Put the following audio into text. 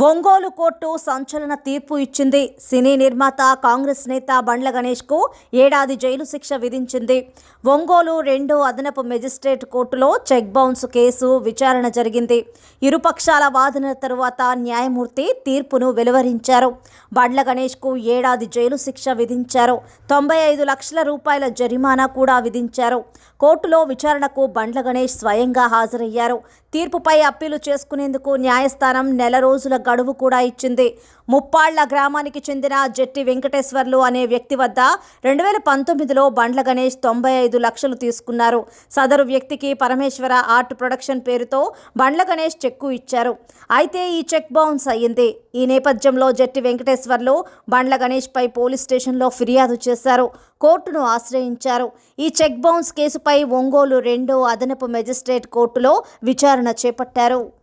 Ongole court సంచలన తీర్పు ఇచ్చింది. సినీ నిర్మాత కాంగ్రెస్ నేత బండ్ల గణేష్కు ఏడాది జైలు శిక్ష విధించింది. ఒంగోలు రెండో అదనపు మెజిస్ట్రేట్ కోర్టులో చెక్ బౌన్స్ కేసు విచారణ జరిగింది. ఇరుపక్షాల వాదన తరువాత న్యాయమూర్తి తీర్పును వెలువరించారు. బండ్ల గణేష్కు ఏడాది జైలు శిక్ష విధించారు. తొంభై ఐదు లక్షల రూపాయల జరిమానా కూడా విధించారు. కోర్టులో విచారణకు బండ్ల గణేష్ స్వయంగా హాజరయ్యారు. తీర్పుపై అప్పీలు చేసుకునేందుకు న్యాయస్థానం నెల రోజుల గడువు కూడా ఇచ్చింది. ముప్పాళ్ళ గ్రామానికి చెందిన జెట్టి వెంకటేశ్వర్లు అనే వ్యక్తి వద్ద రెండు వేల పంతొమ్మిదిలో బండ్ల గణేష్ తొంభై ఐదు లక్షలు తీసుకున్నారు. సదరు వ్యక్తికి పరమేశ్వర ఆర్ట్ ప్రొడక్షన్ పేరుతో బండ్ల గణేష్ చెక్కు ఇచ్చారు. అయితే ఈ చెక్ బౌన్స్ అయ్యింది. ఈ నేపథ్యంలో జెట్టి వెంకటేశ్వర్లు బండ్ల గణేష్పై పోలీస్ స్టేషన్లో ఫిర్యాదు చేశారు. కోర్టును ఆశ్రయించారు. ఈ చెక్ బౌన్స్ కేసుపై ఒంగోలు రెండో అదనపు మెజిస్ట్రేట్ కోర్టులో విచారణ చేపట్టారు.